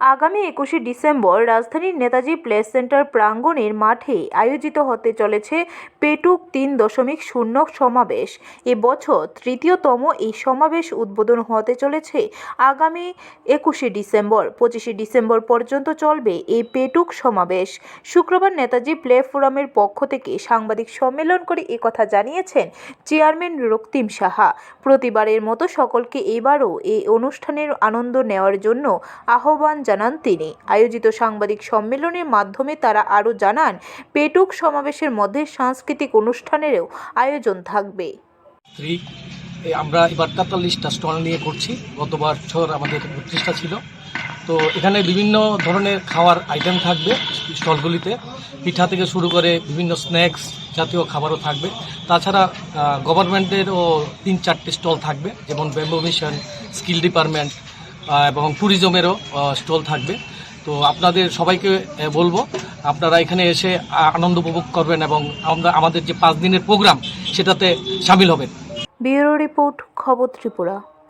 আগামী একুশে ডিসেম্বর রাজধানীর নেতাজি প্লেস সেন্টার প্রাঙ্গণের মাঠে আয়োজিত হতে চলেছে পেটুক তিন দশমিক শূন্য সমাবেশ। এবছর তৃতীয়তম এই সমাবেশ উদ্বোধন হতে চলেছে আগামী একুশে ডিসেম্বর। পঁচিশে ডিসেম্বর পর্যন্ত চলবে এই পেটুক সমাবেশ। শুক্রবার নেতাজি প্লে ফোরামের পক্ষ থেকে সাংবাদিক সম্মেলন করে একথা জানিয়েছেন চেয়ারম্যান রক্তিম সাহা। প্রতিবারের মতো সকলকে এবারও এই অনুষ্ঠানের আনন্দ নেওয়ার জন্য আহ্বান জানান তিনি। আয়োজিত সাংবাদিক সম্মেলনের মাধ্যমে তারা আরও জানান, পেটুক সমাবেশের মধ্যে সাংস্কৃতিক অনুষ্ঠানেরও আয়োজন থাকবে। আমরা এবার তেতাল্লিশটা স্টল নিয়ে করছি গত বছর আমাদের বত্রিশটা ছিল। তো এখানে বিভিন্ন ধরনের খাওয়ার আইটেম থাকবে স্টলগুলিতে। পিঠা থেকে শুরু করে বিভিন্ন স্ন্যাক্স জাতীয় খাবারও থাকবে। তাছাড়া গভর্নমেন্টেরও তিন চারটে স্টল থাকবে, যেমন ব্যাম্বো মিশন স্কিল ডিপার্টমেন্ট এবং ট্যুরিজমেরও স্টল থাকবে। তো আপনাদের সবাইকে বলব, আপনারা এখানে এসে আনন্দ উপভোগ করবেন এবং আমরা, আমাদের যে পাঁচ দিনের প্রোগ্রাম সেটাতে সামিল হবেন। ব্যুরো রিপোর্ট, খবর ত্রিপুরা।